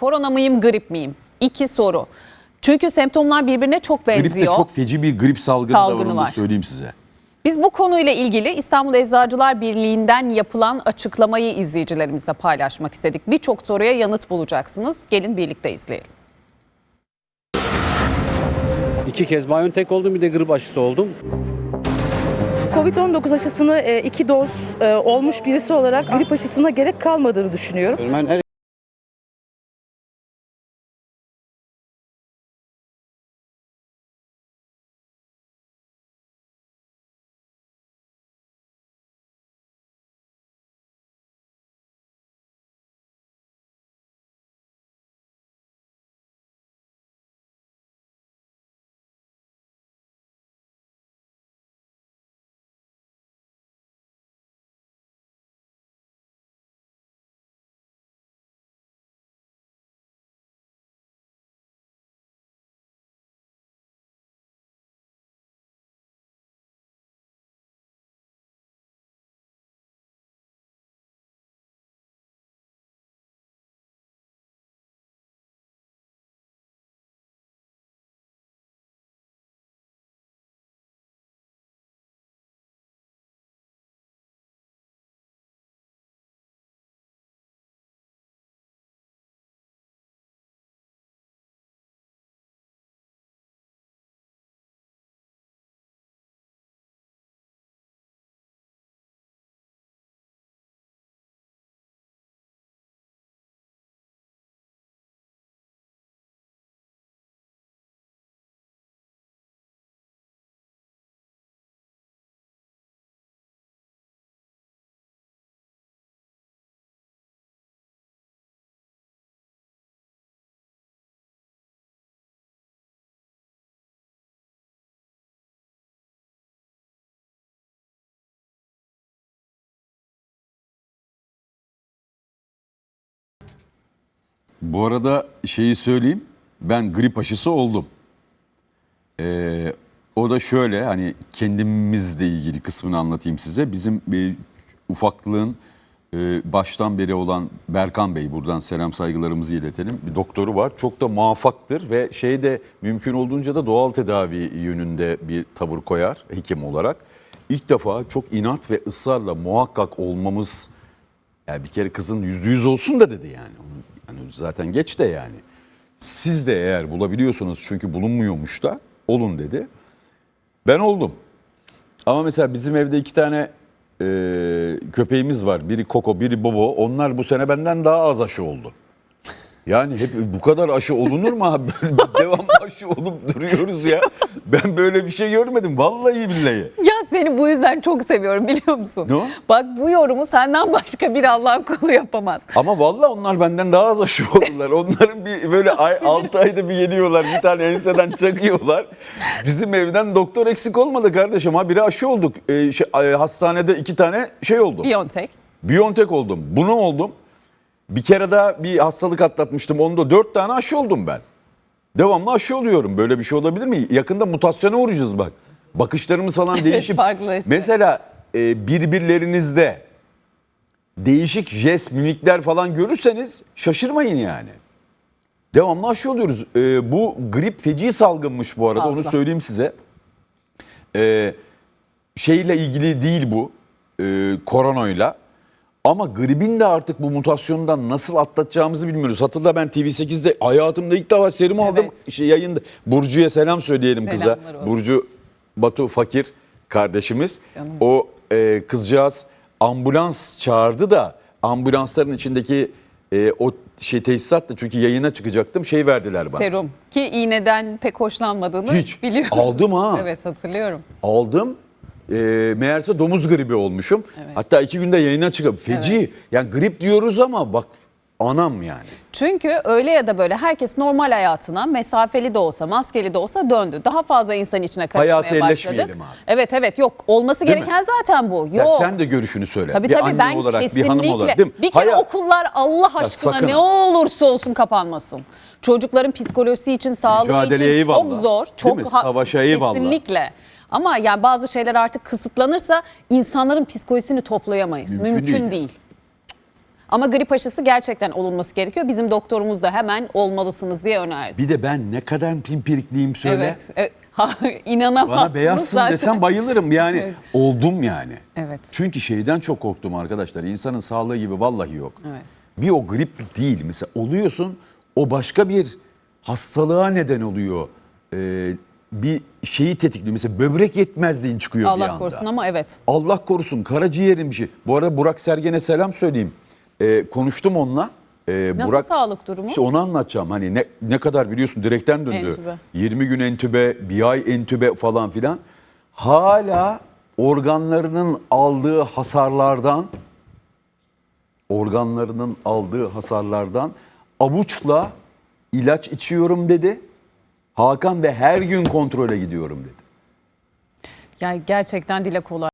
Korona mıyım, grip miyim? İki soru. Çünkü semptomlar birbirine çok Grip de benziyor. çok feci bir grip salgını, da var Salgını onu da var. söyleyeyim size. Biz bu konuyla ilgili İstanbul Eczacılar Birliği'nden yapılan açıklamayı izleyicilerimize paylaşmak istedik. Birçok soruya yanıt bulacaksınız. Gelin birlikte izleyelim. İki kez BioNTech oldum bir de grip aşısı oldum. Covid-19 aşısını e, iki doz e, olmuş birisi olarak grip aşısına gerek kalmadığını düşünüyorum. Ben her Bu arada şeyi söyleyeyim. Ben grip aşısı oldum. Ee, o da şöyle hani kendimizle ilgili kısmını anlatayım size. Bizim bir ufaklığın e, baştan beri olan Berkan Bey buradan selam saygılarımızı iletelim. Bir doktoru var. Çok da muvaffaktır ve şey de mümkün olduğunca da doğal tedavi yönünde bir tavır koyar hekim olarak. İlk defa çok inat ve ısrarla muhakkak olmamız yani bir kere kızın yüzde yüz olsun da dedi yani. Yani zaten geç de yani. Siz de eğer bulabiliyorsunuz çünkü bulunmuyormuş da olun dedi. Ben oldum. Ama mesela bizim evde iki tane e, köpeğimiz var. Biri Koko, biri Bobo. Onlar bu sene benden daha az aşı oldu. Yani hep bu kadar aşı olunur mu abi? Biz devamlı aşı olup duruyoruz ya. Ben böyle bir şey görmedim. Vallahi billahi. Seni bu yüzden çok seviyorum biliyor musun? Ne o? Bak bu yorumu senden başka bir Allah'ın kulu yapamaz. Ama vallahi onlar benden daha az aşı oldular. Onların bir böyle ay, 6 ayda bir geliyorlar. Bir tane enseden çakıyorlar. Bizim evden doktor eksik olmadı kardeşim. Ha biri aşı olduk. Ee, şey, hastanede iki tane şey oldu. Biontech. Biontech oldum. Bunu oldum. Bir kere daha bir hastalık atlatmıştım. Onda dört tane aşı oldum ben. Devamlı aşı oluyorum. Böyle bir şey olabilir mi? Yakında mutasyona uğrayacağız bak. Bakışlarımız falan değişip. farklılaştı. Mesela e, birbirlerinizde değişik jest, mimikler falan görürseniz şaşırmayın yani. Devamlı aşı oluyoruz. E, bu grip feci salgınmış bu arada onu Fazla. söyleyeyim size. E, şeyle ilgili değil bu e, koronayla. Ama gripin de artık bu mutasyondan nasıl atlatacağımızı bilmiyoruz. Hatırla ben TV8'de hayatımda ilk defa serum aldım. Evet. Şey, yayında Burcu'ya selam söyleyelim kıza. Selamlar olsun. Burcu Batu Fakir kardeşimiz. Canım. O e, kızcağız ambulans çağırdı da ambulansların içindeki e, o şey tesisat da çünkü yayına çıkacaktım şey verdiler bana. Serum. Ki iğneden pek hoşlanmadığını Hiç. biliyorum. Aldım ha. Evet hatırlıyorum. Aldım. E, meğerse domuz gribi olmuşum. Hatta iki günde yayına çıkıp feci. Yani grip diyoruz ama bak anam yani. Çünkü öyle ya da böyle herkes normal hayatına mesafeli de olsa maskeli de olsa döndü. Daha fazla insan içine karışmaya Hayatı başladık. elleşmeyelim abi. Evet evet yok olması Değil mi? gereken zaten bu. Yok. Ya sen de görüşünü söyle. Tabii bir tabii anne ben olarak, bir hanım olarak değil mi? Bir kere Hayat- okullar Allah aşkına sakın ne olursa olsun kapanmasın. Çocukların psikolojisi için, sağlığı Mücadeleye için eyvallah. çok zor. Değil Çok mi? ha- Savaşa eyvallah. Kesinlikle. Ama yani bazı şeyler artık kısıtlanırsa insanların psikolojisini toplayamayız. Mümkün Mümkün, değil. değil. Ama grip aşısı gerçekten olunması gerekiyor. Bizim doktorumuz da hemen olmalısınız diye önerdi. Bir de ben ne kadar pimpirikliyim söyle. Evet. evet. Ha, İnanamazsınız Bana beyazsın zaten. desem bayılırım yani. Evet. Oldum yani. Evet. Çünkü şeyden çok korktum arkadaşlar. İnsanın sağlığı gibi vallahi yok. Evet. Bir o grip değil. Mesela oluyorsun o başka bir hastalığa neden oluyor. Ee, bir şeyi tetikliyor. Mesela böbrek yetmezliğin çıkıyor bir Allah anda. korusun ama evet. Allah korusun karaciğerin bir şey. Bu arada Burak Sergen'e selam söyleyeyim. Ee, konuştum onunla. Ee, Nasıl Burak, sağlık durumu? İşte onu anlatacağım. Hani ne, ne kadar biliyorsun direkten döndü. Entübe. 20 gün entübe, bir ay entübe falan filan. Hala organlarının aldığı hasarlardan organlarının aldığı hasarlardan avuçla ilaç içiyorum dedi. Hakan ve her gün kontrole gidiyorum dedi. Yani gerçekten dile kolay.